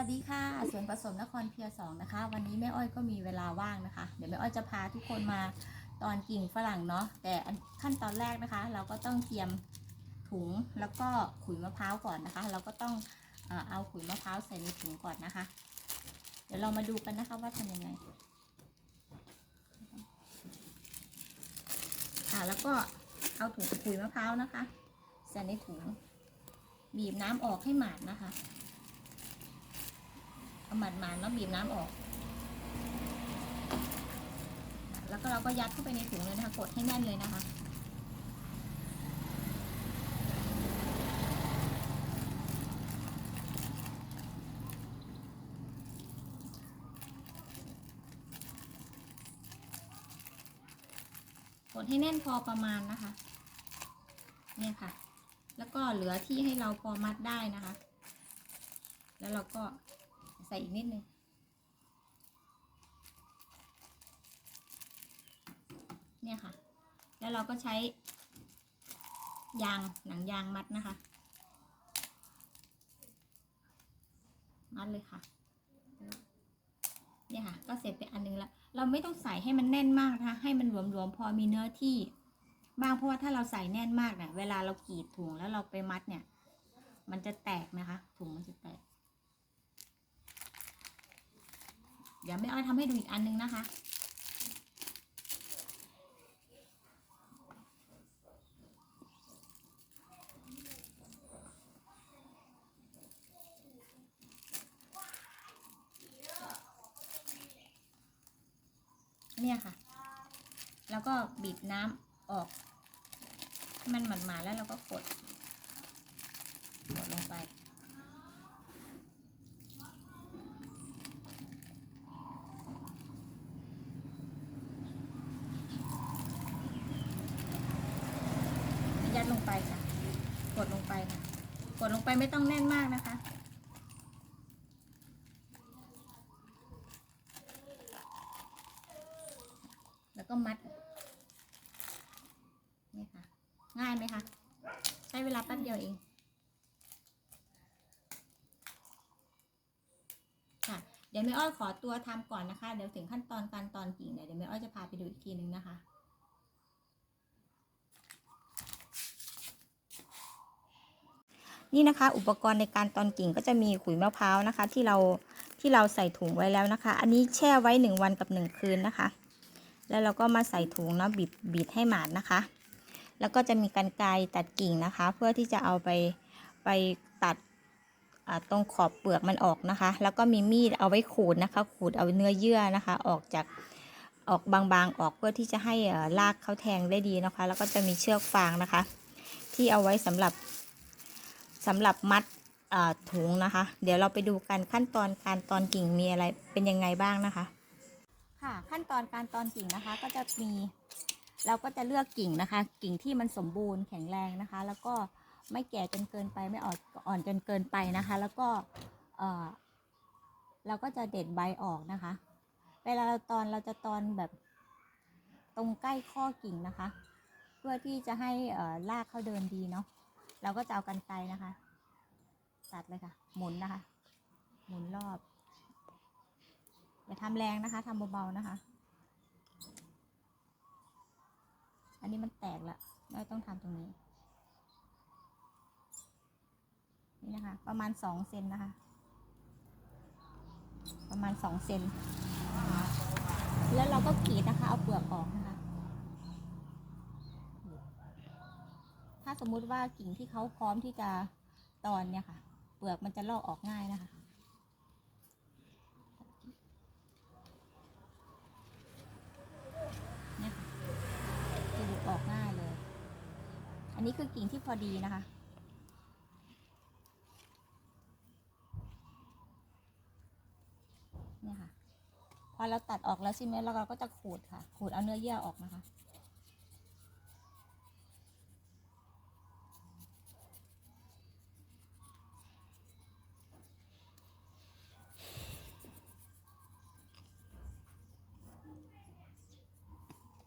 วัสดีค่ะส่วนผสมนครเพียสองนะคะ วันนี้แม่อ้อยก็มีเวลาว่างนะคะ เดี๋ยวแม่อ้อยจะพาทุกคนมาตอนกิ่งฝรั่งเนาะแต่ขั้นตอนแรกนะคะ เราก็ต้องเตรียมถุงแล้วก็ขุยมะพร้าวก่อนนะคะ เราก็ต้องเอาขุยมะพร้าวใส่ในถุงก่อนนะคะ เดี๋ยวเรามาดูกันนะคะว่าทำยังไงค่ะแล้วก็เอาถุงขุยมะพร้าวนะคะใส่ในถุงบีบน้ำออกให้หมาดนะคะ เอาหมัดมาแล้วบีบน้ำออก แล้วก็เราก็ยัดเข้าไปในถุงเลยนะคะ กดให้แน่นเลยนะคะ กดให้แน่นพอประมาณนะคะ เนี่ยค่ะ แล้วก็เหลือที่ให้เราพอมัดได้นะคะ แล้วเราก็ ใส่อีกนิดนึงเนี่ยค่ะ แล้วเราก็ใช้ ยางหนังยางมัดนะคะ มัดเลยค่ะ เนี่ยค่ะ ก็เสร็จไปอันนึงแล้ว เราไม่ต้องใส่ให้มันแน่นมากนะคะ ให้มันหลวมๆพอมีเนื้อที่บ้างเพราะว่าถ้าเราใส่แน่นมากเนี่ยเวลาเรากรีดถุงแล้วเราไปมัดเนี่ย มันจะแตกนะคะ ถุงมันจะแตก เดี๋ยวแม่อ้อยทำให้ดูอีกอันนึงนะคะ เนี่ยค่ะ แล้วก็บีบน้ำออก ให้มันหมาดๆแล้วเราก็กด กดลงไป ยัดลงไปค่ะ กดลงไปค่ะ กดลง ไปไม่ต้องแน่นมากนะคะ แล้วก็มัด นี่ค่ะ ง่ายไหมคะ ใช้เวลาแป๊บเดียวเอง ค่ะ เดี๋ยวแม่อ้อยขอตัวทำก่อนนะคะ เดี๋ยวถึงขั้นตอนการตอนกิ่งเนี่ยเดี๋ยวแม่อ้อยจะพาไปดูอีกทีนึงนะคะ นี่นะคะ อุปกรณ์ในการตอนกิ่งก็จะมีขุยมะพร้าวนะคะ ที่เราที่เราใส่ถุงไว้แล้วนะคะ อันนี้แช่ไว้หนึ่งวันกับหนึ่งคืนนะคะ แล้วเราก็มาใส่ถุงนะบีบบีบให้หมาดนะคะ แล้วก็จะมีกันไกรตัดกิ่งนะคะ เพื่อที่จะเอาไปไปตัดตรงขอบเปลือกมันออกนะคะ แล้วก็มีมีดเอาไว้ขูดนะคะ ขูดเอาเนื้อเยื่อนะคะ ออกจากออกบางๆออกเพื่อที่จะให้เอ่อรากเขาแทงได้ดีนะคะ แล้วก็จะมีเชือกฟางนะคะ ที่เอาไว้สำหรับ สำหรับมัดถุงนะคะ เดี๋ยวเราไปดูกันขั้นตอนการตอนกิ่งมีอะไรเป็นยังไงบ้างนะคะ ค่ะขั้นตอนการตอนกิ่งนะคะก็จะมีเราก็จะเลือกกิ่งนะคะ กิ่งที่มันสมบูรณ์แข็งแรงนะคะ แล้วก็ไม่แก่จนเกินไปไม่อ่อนอ่อนจนเกินไปนะคะ แล้วก็เออเราก็จะเด็ดใบออกนะคะ เวลาเราตอนเราจะตอนแบบตรงใกล้ข้อกิ่งนะคะ เพื่อที่จะให้รากเขาเดินดีเนาะ เราก็จะเอากันไกนะคะ ตัดเลยค่ะ หมุนนะคะ หมุนรอบ อย่าทำแรงนะคะทำเบาๆนะคะ อันนี้มันแตกละเราต้องทำตรงนี้ นี่นะคะ ประมาณสองเซนนะคะ ประมาณสองเซนแล้วเราก็กรีดนะคะ เอาเปลือกออกนะคะ ถ้าสมมุติว่ากิ่งที่เขาพร้อมที่จะตอนเนี่ยค่ะ เปลือกมันจะลอกออกง่ายนะคะเนี่ยค่ะจะหลุดออกง่ายเลย อันนี้คือกิ่งที่พอดีนะคะเนี่ยค่ะ พอเราตัดออกแล้วใช่ไหมแล้วเราก็จะขูดค่ะ ขูดเอาเนื้อเยื่อออกนะคะ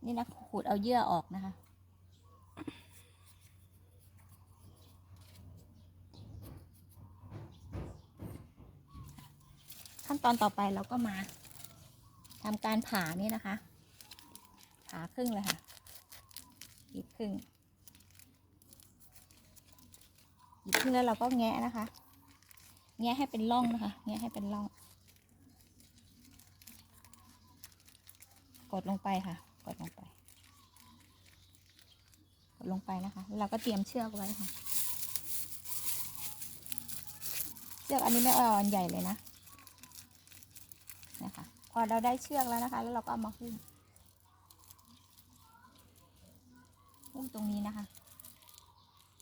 นี่นะขูดเอาเยื่อออกนะคะ ขั้นตอนต่อไปเราก็มาทำการผ่านี่นะคะ ผ่าครึ่งเลยค่ะหยิบครึ่งหยิบครึ่งแล้วเราก็แงะนะคะ แงะให้เป็นร่องนะคะ แงะให้เป็นร่อง กดลงไปค่ะ ดลงไป กดลงไปนะคะ แล้วเราก็เตรียมเชือกไว้ค่ะ เชือกอันนี้ไม่อ่อนใหญ่เลยนะนะคะ พอเราได้เชือกแล้วนะคะ แล้วเราก็เอามาหุ้ม หุ้มตรงนี้นะคะ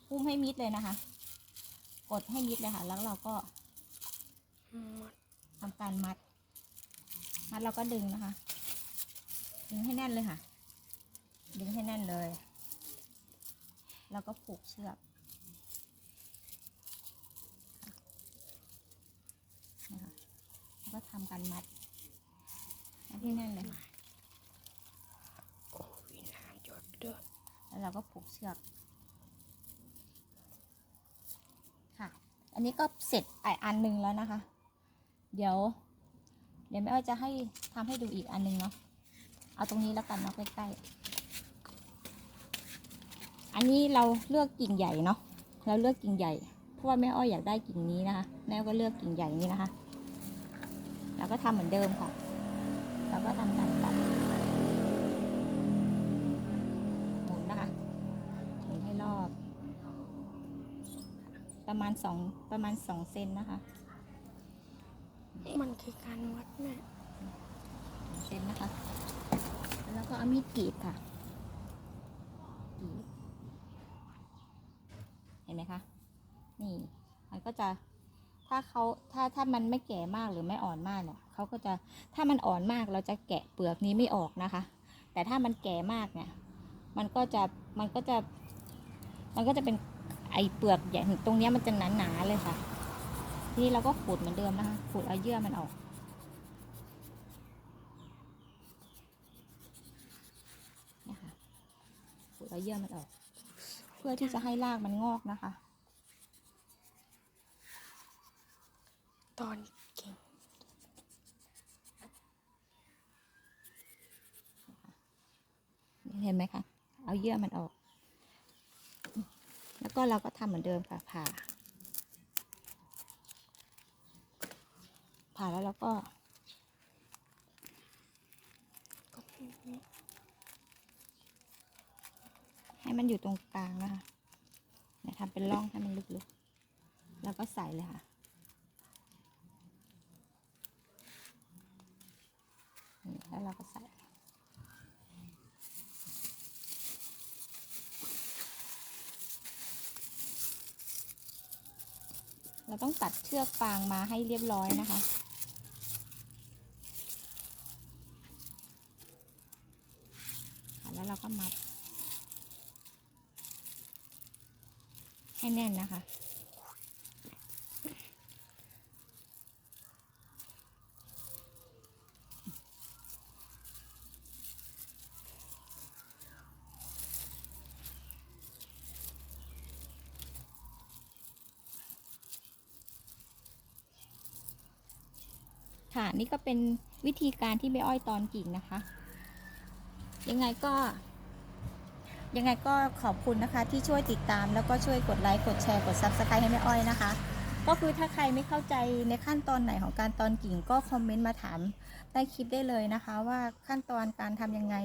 หุ้มให้มิดเลยนะคะ กดให้มิดเลยค่ะ แล้วเราก็ทำการมัด มัดเราก็ดึงนะคะ ดึงให้แน่นเลยค่ะ ดึงให้แน่นเลย แล้วก็ผูกเชือกนะคะแล้วก็ทำการมัดมัดให้แน่นเลยค่ะโอ้ยน้ำหยดด้วยแล้วเราก็ผูกเชือกค่ะ อันนี้ก็เสร็จไออันหนึ่งแล้วนะคะ เดี๋ยว เดี๋ยวแม่อ้อยจะให้ทำให้ดูอีกอันหนึงเนาะ เอาตรงนี้แล้วกันเนาะใกล้ๆ อันนี้เราเลือกกิ่งใหญ่เนาะ เราเลือกกิ่งใหญ่ เพราะว่าแม่อ้อยอยากได้กิ่งนี้นะคะ แม่ก็เลือกกิ่งใหญ่นี้นะคะแล้วก็ทำเหมือนเดิมค่ะแล้วก็ทำการตัดหมุนนะคะหมุนให้รอบ ประมาณสองประมาณสองเซนนะคะ มันคือการวัดแม่ เซนนะคะ แล้วก็ เอามีดกรีดค่ะ เห็นไหมคะ นี่ มันก็จะ ถ้าเขาถ้าถ้ามันไม่แก่มากหรือไม่อ่อนมากเนี่ยเขาก็จะ ถ้ามันอ่อนมากเราจะแกะเปลือกนี้ไม่ออกนะคะ แต่ถ้ามันแก่มากเนี่ย มันก็จะ มันก็จะ มันก็จะเป็นไอเปลือกอย่างตรงนี้มันจะหนาๆเลยค่ะ ทีนี้เราก็ขูดเหมือนเดิมนะคะ ขูดเอาเยื่อมันออก นะคะขูด เอาเยื่อมันออก เพื่อที่จะให้รากมันงอกนะคะ ตอนเก่งเห็นไหมคะเอาเยื่อมันออก แล้วก็เราก็ทำเหมือนเดิมค่ะผ่าผ่าแล้วเราก็ก็ไม่รู้ ให้ มันอยู่ตรงกลางนะคะเนี่ยทำเป็นร่องให้มันลึกๆ แล้วก็ใส่เลยค่ะแล้วเราก็ใส่เราต้องตัดเชือกฟางมาให้เรียบร้อยนะคะแล้วเราก็มัด ให้ แน่นนะคะ ค่ะนี่ก็เป็นวิธีการที่ไม่อ้อยตอนกิ่งนะคะ ยังไงก็ ยังไงก็ขอบคุณนะคะที่ช่วยติดตาม แล้วก็ช่วยกดไลค์กดแชร์กด Subscribe ให้แม่อ้อยนะคะ ก็คือถ้าใครไม่เข้าใจในขั้นตอนไหนของการตอนกิ่งก็คอมเมนต์มาถามใต้คลิปได้เลยนะคะ ว่าขั้นตอนการทำยังไง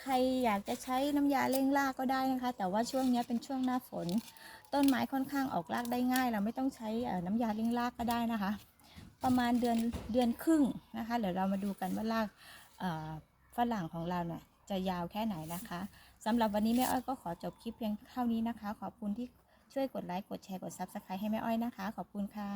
ใครอยากจะใช้น้ำยาเร่งรากก็ได้นะคะ แต่ว่าช่วงนี้เป็นช่วงหน้าฝน ต้นไม้ค่อนข้างออกรากได้ง่าย เราไม่ต้องใช้น้ำยาเร่งรากก็ได้นะคะ ประมาณเดือนเดือนครึ่งนะคะเดี๋ยวเรามาดูกันว่ารากฝรั่งของเราเนี่ยจะยาวแค่ไหนนะคะ สำหรับวันนี้แม่อ้อยก็ขอจบคลิปเพียงเท่านี้นะคะ ขอบคุณที่ช่วยกดไลค์กดแชร์กดซับสไครต์ให้แม่อ้อยนะคะ ขอบคุณค่ะ